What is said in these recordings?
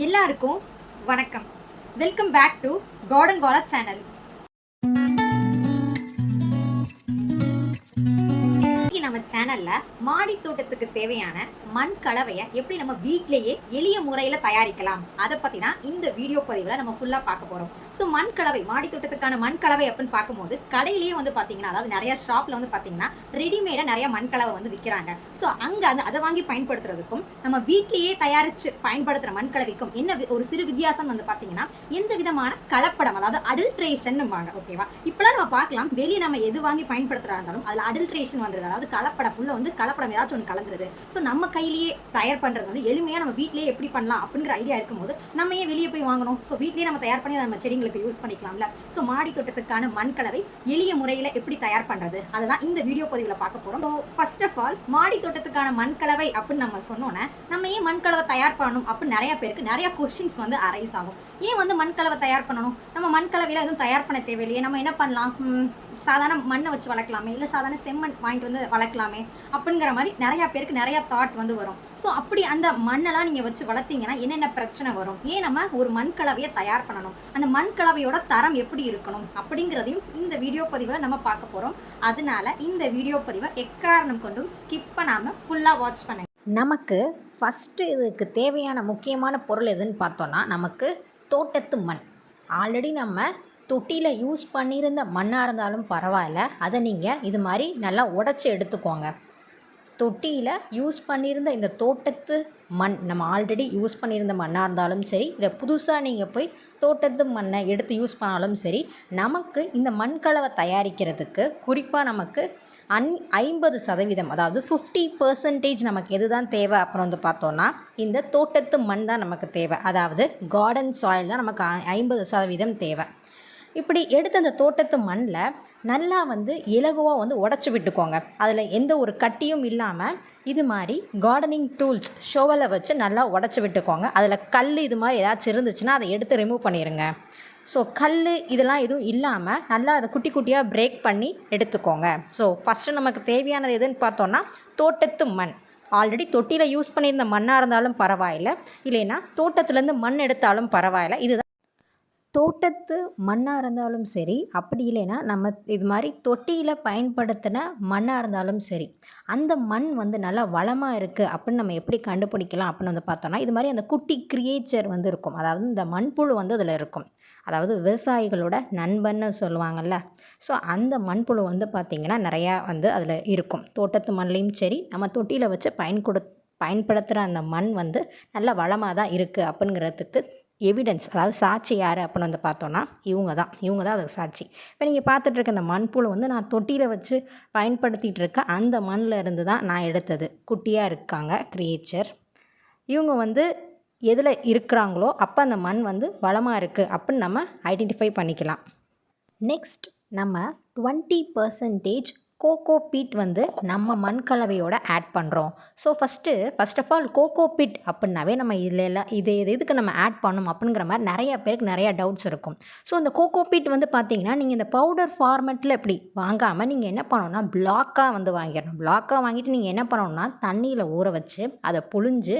எல்லாருக்கும் வணக்கம். Welcome back to Garden Wala channel நம்ம சேனல்ல மாடி தோட்டத்துக்கு தேவையான மண் கலவையை எப்படி நம்ம வீட்டிலேயே எளிய முறையில தயாரிக்கலாம்? அதை பற்றி தான் இந்த வீடியோ பதிவில் நம்ம ஃபுல்லா பார்க்க போறோம். ஸோ மண் கலவை மாடி தோட்டத்துக்கான மண் கலவை அப்படின்னு பார்க்கும்போது கடையிலேயே வந்து பார்த்தீங்கன்னா அதாவது நிறைய ஷாப்ல வந்து பாத்தீங்கன்னா ரெடிமேடாக நிறைய மண் கலவை வந்து விற்கிறாங்க ஸோ அங்க அந்த அதை வாங்கி பயன்படுத்துறதுக்கும் நம்ம வீட்டிலேயே தயாரிச்சு பயன்படுத்துற மண் கலவைக்கும் என்ன ஒரு சிறு வித்தியாசம் வந்து பார்த்தீங்கன்னா எந்த விதமான கலப்படம் அதாவது அடல்ட்ரேஷன் வாங்க ஓகேவா இப்போலாம் நம்ம பார்க்கலாம் வெளியே நம்ம எது வாங்கி பயன்படுத்துறா இருந்தாலும் அதில் அடல்ட்ரேஷன் வந்துருது. அதாவது கலப்படம் உள்ள வந்து கலப்படம் ஏதாச்சும் ஒன்று கலந்துருது. ஸோ நம்ம கையிலேயே தயார் பண்ணுறது வந்து எளிமையாக நம்ம வீட்டிலேயே எப்படி பண்ணலாம் அப்படிங்கிற ஐடியா இருக்கும்போது நம்ம ஏன் வெளியே போய் வாங்கணும்? ஸோ வீட்லேயே நம்ம தயார் பண்ணி நம்ம செடிங்களுக்கு யூஸ் பண்ணிக்கலாம்ல. ஸோ மாடி தோட்டத்துக்கான மண் கலவை எளிய முறையில் எப்படி தயார் பண்ணுறது அதை தான் இந்த வீடியோ பதிவில் பார்க்க போகிறோம் ஸோ ஃபர்ஸ்ட் ஆஃப் ஆல் மாடி தோட்டத்துக்கான மண் கலவை அப்படின்னு நம்ம சொன்னோன்னே நம்ம ஏன் மண் கலவை தயார் பண்ணணும் அப்படின்னு நிறைய பேருக்கு நிறைய கொஸ்டின்ஸ் வந்து அரைஸ் ஆகும். ஏன் வந்து மண் கலவை தயார் பண்ணணும்? நம்ம மண் கலவையில் எதுவும் தயார் பண்ண தேவையில்லையே. நம்ம என்ன பண்ணலாம்? சாதாரண மண்ணை வச்சு வளர்க்கலாமே? இல்லை சாதாரண செம்மண் வாங்கிட்டு வந்து வளர்க்கலாமே? அப்படிங்கிற மாதிரி நிறையா பேருக்கு நிறையா தாட் வந்து வரும். ஸோ அப்படி அந்த மண்ணெல்லாம் நீங்கள் வச்சு வளர்த்தீங்கன்னா என்னென்ன பிரச்சனை வரும்? ஏன் நம்ம ஒரு மண் கலவையை தயார் பண்ணணும்? அந்த மண் கலவையோட தரம் எப்படி இருக்கணும்? அப்படிங்கிறதையும் இந்த வீடியோ பதிவில் நம்ம பார்க்க போகிறோம் அதனால இந்த வீடியோ பதிவை எக்காரணம் கொண்டும் ஸ்கிப் பண்ணாமல் ஃபுல்லாக வாட்ச் பண்ணுங்க. நமக்கு ஃபஸ்ட்டு இதுக்கு தேவையான முக்கியமான பொருள் எதுன்னு பார்த்தோன்னா நமக்கு தோட்டத்து மண். ஆல்ரெடி நம்ம தொட்டியில் யூஸ் பண்ணியிருந்த மண்ணாக இருந்தாலும் பரவாயில்ல. அதை நீங்கள் இது மாதிரி நல்லா உடச்சி எடுத்துக்கோங்க. தொட்டியில் யூஸ் பண்ணியிருந்த இந்த தோட்டத்து மண் நம்ம ஆல்ரெடி யூஸ் பண்ணியிருந்த மண்ணாக இருந்தாலும் சரி இல்லை புதுசாக நீங்கள் போய் தோட்டத்து மண்ணை எடுத்து யூஸ் பண்ணாலும் சரி நமக்கு இந்த மண் கலவை தயாரிக்கிறதுக்கு குறிப்பாக நமக்கு அன் ஐம்பது சதவீதம் அதாவது ஃபிஃப்டி பர்சன்டேஜ் நமக்கு எது தான் தேவை அப்புறம் வந்து பார்த்தோன்னா இந்த தோட்டத்து மண் தான் நமக்கு தேவை. அதாவது கார்டன் சாயில் தான் நமக்கு ஐம்பது சதவீதம் தேவை. இப்படி எடுத்த அந்த தோட்டத்து மண்ணில் நல்லா வந்து இலகுவாக வந்து உடச்சி விட்டுக்கோங்க. அதில் எந்த ஒரு கட்டியும் இல்லாமல் இது மாதிரி கார்டனிங் டூல்ஸ் ஷோவலை வச்சு நல்லா உடச்சி விட்டுக்கோங்க. அதில் கல் இது மாதிரி ஏதாச்சும் இருந்துச்சுன்னா அதை எடுத்து ரிமூவ் பண்ணிடுங்க ஸோ கல் இதெல்லாம் எதுவும் இல்லாமல் நல்லா அதை குட்டி குட்டியாக பிரேக் பண்ணி எடுத்துக்கோங்க. ஸோ ஃபஸ்ட்டு நமக்கு தேவையானது எதுன்னு பார்த்தோன்னா தோட்டத்து மண். ஆல்ரெடி தொட்டியில் யூஸ் பண்ணியிருந்த மண்ணாக இருந்தாலும் பரவாயில்ல. இல்லைன்னா தோட்டத்துலேருந்து மண் எடுத்தாலும் பரவாயில்ல. இது தோட்டத்து மண்ணாக இருந்தாலும் சரி அப்படி இல்லைன்னா நம்ம இது மாதிரி தொட்டியில் பயன்படுத்தின மண்ணாக இருந்தாலும் சரி அந்த மண் வந்து நல்லா வளமாக இருக்குது அப்படின்னு நம்ம எப்படி கண்டுபிடிக்கலாம் அப்படின்னு வந்து பார்த்தோன்னா இது மாதிரி அந்த குட்டி கிரியேச்சர் வந்து இருக்கும். அதாவது இந்த மண்புழு வந்து அதில் இருக்கும். அதாவது விவசாயிகளோட நண்பன்னு சொல்லுவாங்கள்ல ஸோ அந்த மண்புழு வந்து பார்த்திங்கன்னா நிறையா வந்து அதில் இருக்கும். தோட்டத்து மண்லேயும் சரி நம்ம தொட்டியில் வச்சு பயன் கொடு பயன்படுத்துகிற அந்த மண் வந்து நல்ல வளமாக தான் இருக்குது அப்படிங்கிறதுக்கு எவிடன்ஸ் அதாவது சாட்சி யார் அப்படின்னு வந்து பார்த்தோன்னா இவங்க தான் இவங்க தான் அதுக்கு சாட்சி. இப்போ நீங்கள் பார்த்துட்டு இருக்க இந்த மண்புழு வந்து நான் தொட்டியில் வச்சு பயன்படுத்திகிட்டு இருக்க அந்த மண்ணில் இருந்து தான் நான் எடுத்தது. குட்டியாக இருக்காங்க கிரியேச்சர் இவங்க வந்து எதில் இருக்கிறாங்களோ அப்போ அந்த மண் வந்து வளமாக இருக்குது அப்படின்னு நம்ம ஐடென்டிஃபை பண்ணிக்கலாம். நெக்ஸ்ட் நம்ம டுவெண்ட்டி பர்சன்டேஜ் கோகோ பீட் வந்து நம்ம மண் கலவையோட ஆட் பண்ணுறோம் so first first of all coco peat அப்படின்னாவே நம்ம இதில் எல்லாம் இது இது எதுக்கு நம்ம ஆட் பண்ணணும் அப்படிங்கிற மாதிரி நிறைய பேருக்கு நிறைய டவுட்ஸ் இருக்கும். ஸோ இந்த கோகோ பீட் வந்து பார்த்தீங்கன்னா நீங்கள் இந்த பவுடர் ஃபார்மெட்டில் எப்படி வாங்காமல் நீங்கள் என்ன பண்ணணும்னா பிளாக்காக வந்து வாங்கிடணும். பிளாக்காக வாங்கிட்டு நீங்கள் என்ன பண்ணணும்னா தண்ணியில் ஊற வச்சு அதை புழிஞ்சு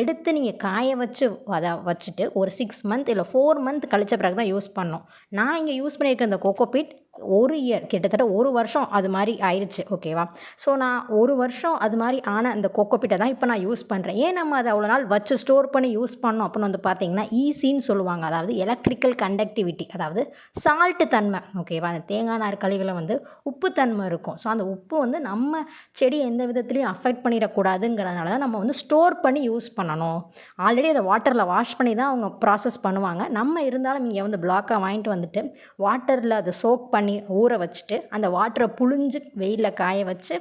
எடுத்து நீங்கள் காய வச்சு அதை வச்சுட்டு ஒரு சிக்ஸ் மந்த் இல்லை ஃபோர் மந்த் கழிச்ச பிறகு தான் யூஸ் பண்ணணும். நான் இங்கே யூஸ் பண்ணியிருக்க இந்த கோகோ பீட் ஒரு இயர் கிட்டத்தட்ட ஒரு வருஷம் அது மாதிரி ஆயிடுச்சு ஓகேவா ஸோ நான் ஒரு வருஷம் அது மாதிரி ஆன அந்த கோகோபீட்டை தான் இப்போ நான் யூஸ் பண்ணுறேன் ஏன் நம்ம அதை அவ்வளோ நாள் வச்சு ஸ்டோர் பண்ணி யூஸ் பண்ணோம் அப்படின்னு வந்து பார்த்தீங்கன்னா ஈஸின்னு சொல்லுவாங்க. அதாவது எலக்ட்ரிக்கல் கண்டக்டிவிட்டி அதாவது சால்ட்டு தன்மை ஓகேவா அந்த தேங்காய் நார் கழிவில் வந்து உப்பு தன்மை இருக்கும். ஸோ அந்த உப்பு வந்து நம்ம செடி எந்த விதத்துலையும் அஃபெக்ட் பண்ணிடக்கூடாதுங்கிறதுனால தான் நம்ம வந்து ஸ்டோர் பண்ணி யூஸ் பண்ணணும். ஆல்ரெடி அதை வாட்டரில் வாஷ் பண்ணி தான் அவங்க ப்ராசஸ் பண்ணுவாங்க. நம்ம இருந்தாலும் இங்கே வந்து பிளாக்காக வாங்கிட்டு வந்துட்டு வாட்டரில் அதை சோக் பண்ணி பண்ணி ஊற வச்சுட்டு அந்த வாட்டரை புழிஞ்சு வெயிலில் காய வச்சு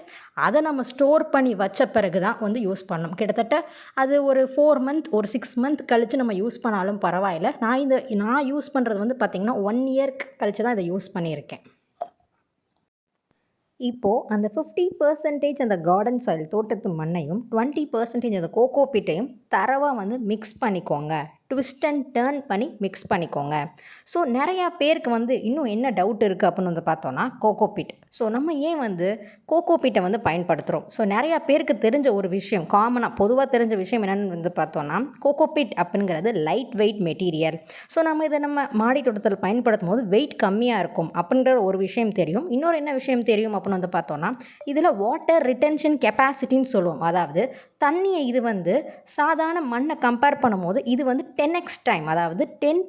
அதை நம்ம ஸ்டோர் பண்ணி வச்ச பிறகு தான் வந்து யூஸ் பண்ணணும். கிட்டத்தட்ட அது ஒரு ஃபோர் மந்த் ஒரு சிக்ஸ் மந்த் கழித்து நம்ம யூஸ் பண்ணாலும் பரவாயில்ல. நான் இந்த நான் யூஸ் பண்ணுறது வந்து பார்த்திங்கன்னா ஒன் இயர்க்கு கழித்து தான் இதை யூஸ் பண்ணியிருக்கேன். இப்போது அந்த ஃபிஃப்டி பர்சன்டேஜ் அந்த கார்டன் சாயில் தோட்டத்து மண்ணையும் டுவெண்ட்டி பர்சன்டேஜ் அந்த கோகோ பீட்டையும் தரவாக வந்து மிக்ஸ் பண்ணிக்கோங்க. ட்விஸ்ட் அண்ட் டேர்ன் பண்ணி மிக்ஸ் பண்ணிக்கோங்க. ஸோ நிறையா பேருக்கு வந்து இன்னும் என்ன டவுட் இருக்குது அப்படின்னு வந்து பார்த்தோன்னா கோகோபிட் ஸோ நம்ம ஏன் வந்து கோகோபீட்டை வந்து பயன்படுத்துகிறோம் ஸோ நிறையா பேருக்கு தெரிஞ்ச ஒரு விஷயம் காமனாக பொதுவாக தெரிஞ்ச விஷயம் என்னென்னு வந்து பார்த்தோன்னா கோகோபிட் அப்படிங்கிறது லைட் வெயிட் மெட்டீரியல் ஸோ நம்ம இதை நம்ம மாடி தோட்டத்தில் பயன்படுத்தும் போது வெயிட் கம்மியாக இருக்கும் அப்படின்ற ஒரு விஷயம் தெரியும். இன்னொரு என்ன விஷயம் தெரியும் அப்படின்னு வந்து பார்த்தோன்னா இதில் வாட்டர் ரிட்டென்ஷன் கெப்பாசிட்டின்னு சொல்லுவோம். அதாவது தண்ணியை இது வந்து சாதாரண மண்ணை கம்பேர் பண்ணும்போது இது வந்து டென் எக்ஸ் டைம் அதாவது ten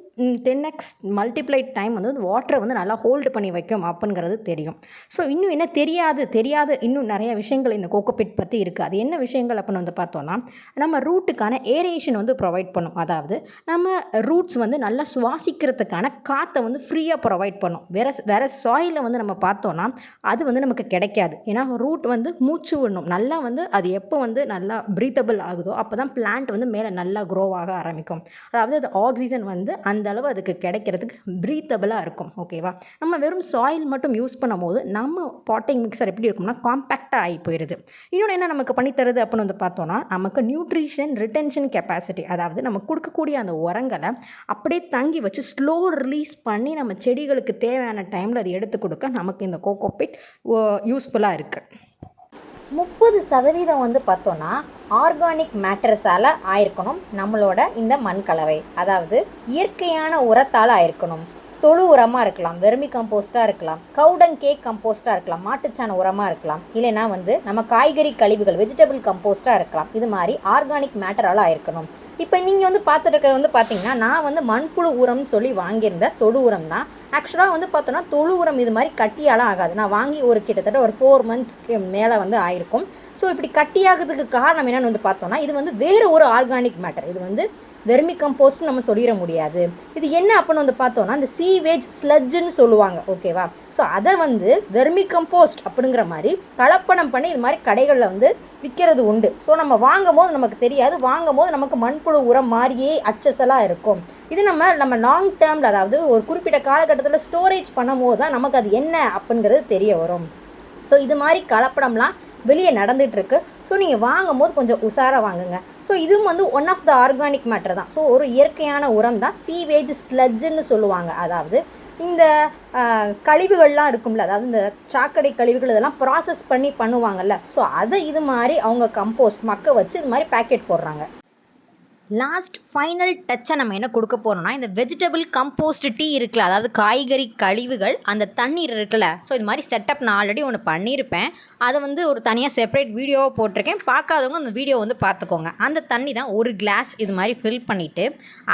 ten x multiplied time வந்து வாட்டரை வந்து நல்லா ஹோல்டு பண்ணி வைக்கும் அப்படிங்கிறது தெரியும். ஸோ இன்னும் என்ன தெரியாது தெரியாத இன்னும் நிறைய விஷயங்கள் இந்த கோகோபிட் பற்றி இருக்குது அது என்ன விஷயங்கள் அப்படின்னு வந்து பார்த்தோன்னா நம்ம ரூட்டுக்கான ஏரேஷன் வந்து ப்ரொவைட் பண்ணும். அதாவது நம்ம ரூட்ஸ் வந்து நல்லா சுவாசிக்கிறதுக்கான காற்றை வந்து ஃப்ரீயாக ப்ரொவைட் பண்ணும். வேற வேறு சாயிலில் வந்து நம்ம பார்த்தோன்னா அது வந்து நமக்கு கிடைக்காது. ஏன்னா ரூட் வந்து மூச்சு விடணும். நல்லா வந்து அது எப்போ வந்து நல்லா ப்ரீத்தபிள் ஆகுதோ அப்போ தான் பிளான்ட் வந்து மேலே நல்லா க்ரோ ஆக ஆரம்பிக்கும். அதாவது அது ஆக்சிஜன் வந்து அந்த அளவு அதுக்கு கிடைக்கிறதுக்கு ப்ரீத்தபிளாக இருக்கும். ஓகேவா நம்ம வெறும் சாயில் மட்டும் யூஸ் பண்ணும்போது நம்ம நம்ம பாட்டிங் மிக்சர் எப்படி இருக்கும்னா காம்பேக்டாக ஆகி போயிடுது இன்னொன்று என்ன நமக்கு பண்ணித்தருது அப்படின்னு வந்து பார்த்தோன்னா நமக்கு நியூட்ரிஷன் ரிட்டென்ஷன் கெப்பாசிட்டி அதாவது நம்ம கொடுக்கக்கூடிய அந்த உரங்களை அப்படியே தங்கி வச்சு ஸ்லோ ரிலீஸ் பண்ணி நம்ம செடிகளுக்கு தேவையான டைமில் அது எடுத்து கொடுக்க நமக்கு இந்த கோகோபிட் யூஸ்ஃபுல்லாக இருக்குது முப்பது சதவீதம் வந்து பார்த்தோன்னா ஆர்கானிக் மேட்டர்ஸால் ஆயிருக்கணும் நம்மளோட இந்த மண் கலவை அதாவது இயற்கையான உரத்தால் ஆயிருக்கணும். தொழு உரமாக இருக்கலாம் வெர்மி கம்போஸ்ட்டாக இருக்கலாம் கவுடங் கேக் கம்போஸ்ட்டாக இருக்கலாம் மாட்டுச்சாண உரமாக இருக்கலாம். இல்லைனா வந்து நம்ம காய்கறி கழிவுகள் வெஜிடபிள் கம்போஸ்ட்டாக இருக்கலாம். இது மாதிரி ஆர்கானிக் மேட்டரால் ஆயிருக்கணும். இப்போ நீங்கள் வந்து பார்த்துட்டு இருக்கிறது வந்து பார்த்தீங்கன்னா நான் வந்து மண்புழு உரம்னு சொல்லி வாங்கியிருந்த தொழு உரம் தான். ஆக்சுவலாக வந்து பார்த்தோன்னா தொழு உரம் இது மாதிரி கட்டியாலாம் ஆகாது. நான் வாங்கி ஒரு கிட்டத்தட்ட ஒரு ஃபோர் மந்த்ஸ்க்கு மேலே வந்து ஆயிருக்கும். ஸோ இப்படி கட்டியாகிறதுக்கு காரணம் என்னென்னு வந்து பார்த்தோன்னா இது வந்து வேறு ஒரு ஆர்கானிக் மேட்டர் இது வந்து வெர்மி கம்போஸ்ட்னு நம்ம சொல்லிட முடியாது. இது என்ன அப்படின்னு வந்து பார்த்தோன்னா அந்த சீவேஜ் ஸ்லட்ஜுன்னு சொல்லுவாங்க. ஓகேவா ஸோ அதை வந்து வெர்மி கம்போஸ்ட் அப்படிங்கிற மாதிரி கலப்படம் பண்ணி இது மாதிரி கடைகளில் வந்து விற்கிறது உண்டு. ஸோ நம்ம வாங்கும் போது நமக்கு தெரியாது. வாங்கும் போது நமக்கு மண்புழு உரம் மாதிரியே அச்சசலாக இருக்கும். இது நம்ம நம்ம லாங் டேர்மில் அதாவது ஒரு குறிப்பிட்ட காலகட்டத்தில் ஸ்டோரேஜ் பண்ணும் போது தான் நமக்கு அது என்ன அப்படிங்கிறது தெரிய வரும். ஸோ இது மாதிரி கலப்படம்லாம் வெளியே நடந்துகிட்ருக்கு ஸோ நீங்கள் வாங்கும் போது கொஞ்சம் உஷாராக வாங்குங்க. ஸோ இதுவும் வந்து one of the organic matter தான். ஸோ ஒரு இயற்கையான உரம் தான். சீவேஜ் ஸ்லட்ஜுன்னு சொல்லுவாங்க. அதாவது இந்த கழிவுகள்லாம் இருக்கும்ல. அதாவது இந்த சாக்கடை கழிவுகள் இதெல்லாம் ப்ராசஸ் பண்ணி பண்ணுவாங்கல்ல. ஸோ அதை இது மாதிரி அவங்க கம்போஸ்ட் மக்க வச்சு இது மாதிரி பேக்கெட் போடுறாங்க. லாஸ்ட் ஃபைனல் டச்சை நம்ம என்ன கொடுக்க போகிறோம்னா இந்த வெஜிடபிள் கம்போஸ்ட் டீ இருக்குல்ல அதாவது காய்கறி கழிவுகள் அந்த தண்ணீர் இருக்குல்ல. ஸோ இது மாதிரி செட்டப் நான் ஆல்ரெடி ஒன்று பண்ணியிருப்பேன். அதை வந்து ஒரு தனியாக செப்பரேட் வீடியோவை போட்டிருக்கேன். பார்க்காதவங்க அந்த வீடியோ வந்து பார்த்துக்கோங்க. அந்த தண்ணி தான் ஒரு கிளாஸ் இது மாதிரி ஃபில் பண்ணிவிட்டு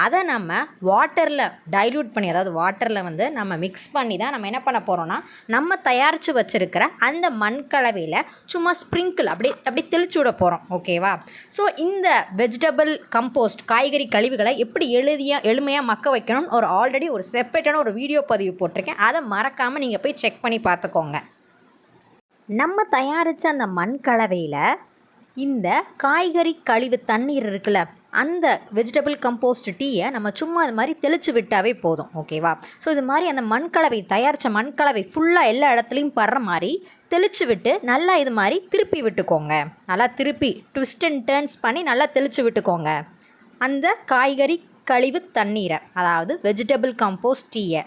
அதை நம்ம வாட்டரில் டைல்யூட் பண்ணி அதாவது வாட்டரில் வந்து நம்ம மிக்ஸ் பண்ணி தான் நம்ம என்ன பண்ண போகிறோம்னா நம்ம தயாரித்து வச்சுருக்கிற அந்த மண் கலவையில் சும்மா ஸ்ப்ரிங்கிள் அப்படியே அப்படியே தெளிச்சு விட போகிறோம் ஓகேவா ஸோ இந்த வெஜிடபிள் கம்போஸ்ட் காய்கறி கழிவுகளை எப்படி எழுதியாக எளிமையாக மக்க வைக்கணும்னு ஒரு ஆல்ரெடி ஒரு செப்பரேட்டான ஒரு வீடியோ பதிவு போட்டிருக்கேன். அதை மறக்காமல் நீங்கள் போய் செக் பண்ணி பார்த்துக்கோங்க. நம்ம தயாரித்த அந்த மண் கலவையில் இந்த காய்கறி கழிவு தண்ணீர் இருக்குல்ல அந்த வெஜிடபிள் கம்போஸ்ட் டீயை நம்ம சும்மா இது மாதிரி தெளித்து விட்டாவே போதும். ஓகேவா ஸோ இது மாதிரி அந்த மண்கலவை தயாரித்த மண்கலவை ஃபுல்லாக எல்லா இடத்துலையும் படுற மாதிரி தெளித்து விட்டு நல்லா இது மாதிரி திருப்பி விட்டுக்கோங்க. நல்லா திருப்பி ட்விஸ்ட் அண்ட் டேர்ன்ஸ் பண்ணி நல்லா தெளித்து விட்டுக்கோங்க. அந்த காய்கறி கழிவு தண்ணீரை அதாவது வெஜிடபிள் கம்போஸ்ட் டீயை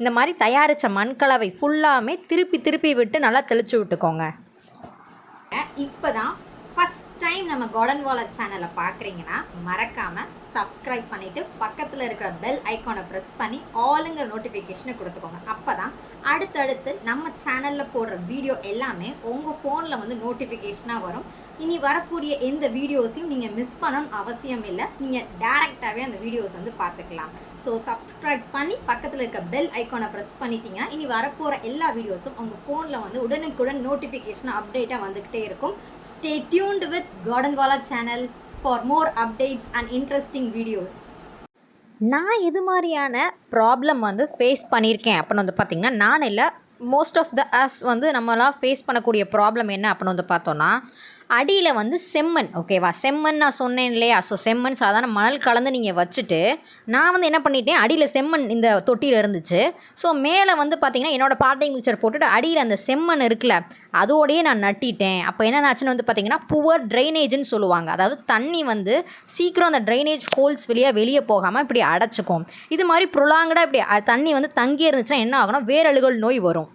இந்த மாதிரி தயாரித்த மண்கலவை ஃபுல்லாமே திருப்பி திருப்பி விட்டு நல்லா தெளித்து விட்டுக்கோங்க. இப்போ தான் ஃபர்ஸ்ட் டைம் நம்ம கார்டன் வாலர் சேனலை பார்க்குறீங்கன்னா மறக்காமல் சப்ஸ்கிரைப் பண்ணிவிட்டு பக்கத்தில் இருக்கிற பெல் ஐக்கானை ப்ரெஸ் பண்ணி ஆளுங்கிற நோட்டிஃபிகேஷனை கொடுத்துக்கோங்க. அப்போ தான் அடுத்தடுத்து நம்ம சேனலில் போடுற வீடியோ எல்லாமே உங்கள் ஃபோனில் வந்து நோட்டிஃபிகேஷனாக வரும். இனி வரக்கூடிய எந்த வீடியோஸையும் நீங்கள் மிஸ் பண்ணணும்னு அவசியம் இல்லை. நீங்கள் டேரெக்டாகவே அந்த வீடியோஸ் வந்து பார்த்துக்கலாம். ஸோ சப்ஸ்கிரைப் பண்ணி பக்கத்தில் இருக்க பெல் ஐக்கானை ப்ரெஸ் பண்ணிட்டீங்கன்னா இனி வரப்போகிற எல்லா வீடியோஸும் உங்கள் ஃபோனில் வந்து உடனுக்குடன் நோட்டிஃபிகேஷன் அப்டேட்டாக வந்துக்கிட்டே இருக்கும். Stay tuned with Garden Wala channel for more updates and interesting videos நான் இது மாதிரியான ப்ராப்ளம் வந்து ஃபேஸ் பண்ணியிருக்கேன் அப்படின்னு வந்து பார்த்திங்கன்னா நான் இல்லை மோஸ்ட் ஆஃப் த அஸ் வந்து நம்மளாம் ஃபேஸ் பண்ணக்கூடிய ப்ராப்ளம் என்ன அப்படின்னு வந்து பார்த்தோன்னா அடியில் வந்து செம்மண் ஓகேவா? செம்மண் நான் சொன்னேன் இல்லையா? ஸோ செம்மண் சாதாரண மணல் கலந்து நீங்கள் வச்சுட்டு நான் வந்து என்ன பண்ணிட்டேன்? அடியில் செம்மண் இந்த தொட்டியில் இருந்துச்சு. ஸோ மேலே வந்து பார்த்தீங்கன்னா என்னோடய பார்ட்டிங் மிக்சர் போட்டுட்டு அடியில் அந்த செம்மண் இருக்குல்ல அதோடையே நான் நட்டிட்டேன். அப்போ என்ன ஆச்சுன்னு வந்து பார்த்தீங்கன்னா புவர் ட்ரைனேஜ்னு சொல்லுவாங்க. அதாவது தண்ணி வந்து சீக்கிரம் அந்த ட்ரைனேஜ் ஹோல்ஸ் வழியாக வெளியே போகாமல் இப்படி அடைச்சிக்கும். இது மாதிரி ப்ரொலாங்கடாக இப்படி தண்ணி வந்து தங்கி இருந்துச்சுன்னா என்ன ஆகும்னா வேரழுகல் நோய் வரும்.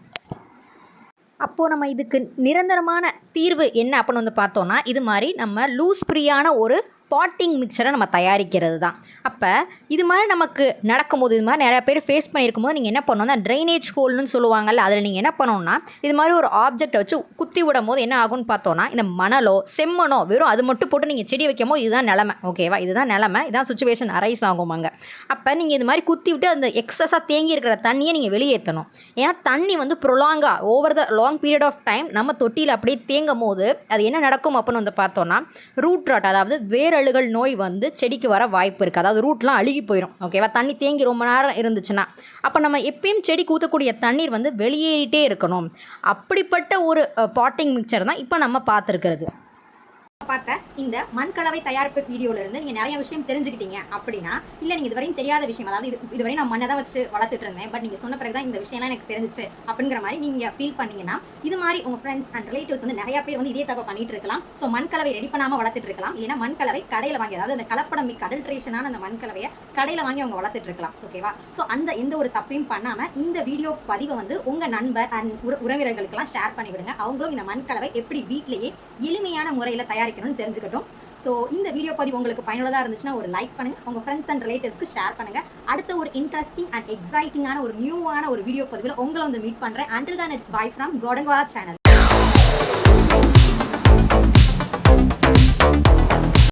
அப்போது நம்ம இதுக்கு நிரந்தரமான தீர்வு என்ன அப்படின்னு வந்து பார்த்தோன்னா இது மாதிரி நம்ம லூஸ் ஃப்ரீயான ஒரு பாட்டிங் மிக்சரை நம்ம தயாரிக்கிறது தான். அப்போ இது மாதிரி நமக்கு நடக்கும்போது இது மாதிரி நிறையா பேர் ஃபேஸ் பண்ணியிருக்கும் போது நீங்கள் என்ன பண்ணணும்னா ட்ரைனேஜ் ஹோல்னு சொல்லுவாங்கல்ல அதில் நீங்கள் என்ன பண்ணணும்னா இது மாதிரி ஒரு ஆப்ஜெக்டை வச்சு குத்தி விடும் போது என்ன ஆகும்னு பார்த்தோன்னா இந்த மணலோ செம்மனோ வெறும் அது மட்டும் போட்டு நீங்கள் செடி வைக்கும் போது இதுதான் நிலமை. ஓகேவா இதுதான் நிலமை. இதான் சுச்சுவேஷன் அரைஸ் ஆகும் அங்கே. அப்போ நீங்கள் இது மாதிரி குத்தி விட்டு அந்த எக்ஸஸாக தேங்கி இருக்கிற தண்ணியை நீங்கள் வெளியேற்றணும். ஏன்னா தண்ணி வந்து ப்ரொலாங்காக over the long period of time நம்ம தொட்டியில் அப்படியே தேங்கும் போது அது என்ன நடக்கும் அப்படின்னு வந்து பார்த்தோன்னா ரூட் ராட் அதாவது வேரழுகல் நோய் வந்து செடிக்கு வர வாய்ப்பு இருக்குது அதாவது ரூட்லாம் அழுகி போயிடும் ஓகேவா தண்ணி தேங்கி ரொம்ப நேரம் இருந்துச்சுன்னா. அப்போ நம்ம எப்பயும் செடி ஊற்றக்கூடிய தண்ணீர் வந்து வெளியேறிட்டே இருக்கணும். அப்படிப்பட்ட ஒரு பாட்டிங் மிக்சர் தான் இப்போ நம்ம பார்த்துருக்கிறது. பார்த்த இந்த மண்கலவை தயாரிப்பு வீடியோல இருந்து நீங்க நிறைய விஷயம் தெரிஞ்சுக்கிட்டீங்க அப்படின்னா இல்ல நீங்க இதுவரையும் தெரியாத விஷயம் அதாவது இது இதுவரை நான் மண்ணை தான் வச்சு வளர்த்துட்டு இருந்தேன் பட் நீங்க சொன்ன பிறகுதான் இந்த விஷயம்லாம் எனக்கு தெரிஞ்சுச்சு அப்படிங்கிற மாதிரி நீங்க ஃபீல் பண்ணீங்கன்னா இது மாதிரி உங்க ஃப்ரெண்ட்ஸ் அண்ட் ரிலேட்டிவ்ஸ் வந்து நிறைய பேர் வந்து இதே தப்பை பண்ணிட்டு இருக்கலாம். ஸோ மண்கலவை ரெடி பண்ணாம வளர்த்துட்டு இருக்கலாம். இல்லைன்னா மண்கலவை கடையில வாங்கி அதாவது அந்த கலப்படம் மிக்க அடல்ட்ரேஷனான அந்த மண்கலவையை கடையில வாங்கி அவங்க வளர்த்துட்டு இருக்கலாம். ஓகேவா ஸோ அந்த எந்த ஒரு தப்பையும் பண்ணாம இந்த வீடியோ பதிவை வந்து உங்க நண்பர் அண்ட் உறவினர்களுக்கெல்லாம் ஷேர் பண்ணி விடுங்க அவங்களும் இந்த மண்கலவை எப்படி வீட்டிலேயே எளிமையான முறையில் வைக்கணும்னு தெரிஞ்சுக்கட்டும். ஸோ இந்த வீடியோ பதிவு உங்களுக்கு பயனுள்ளதாக இருந்துச்சுன்னா ஒரு லைக் பண்ணுங்க. உங்க ஃப்ரெண்ட்ஸ் அண்ட் ரிலேட்டிவ்ஸ்க்கு ஷேர் பண்ணுங்கள் அடுத்த ஒரு இன்ட்ரெஸ்டிங் அண்ட் எக்ஸைட்டிங்கான ஒரு நியூவான ஒரு வீடியோ பதிவில் உங்களை வந்து மீட் பண்றேன். அண்டில் தான் இட்ஸ் பை ஃப்ரம் கோடன்வா சேனல்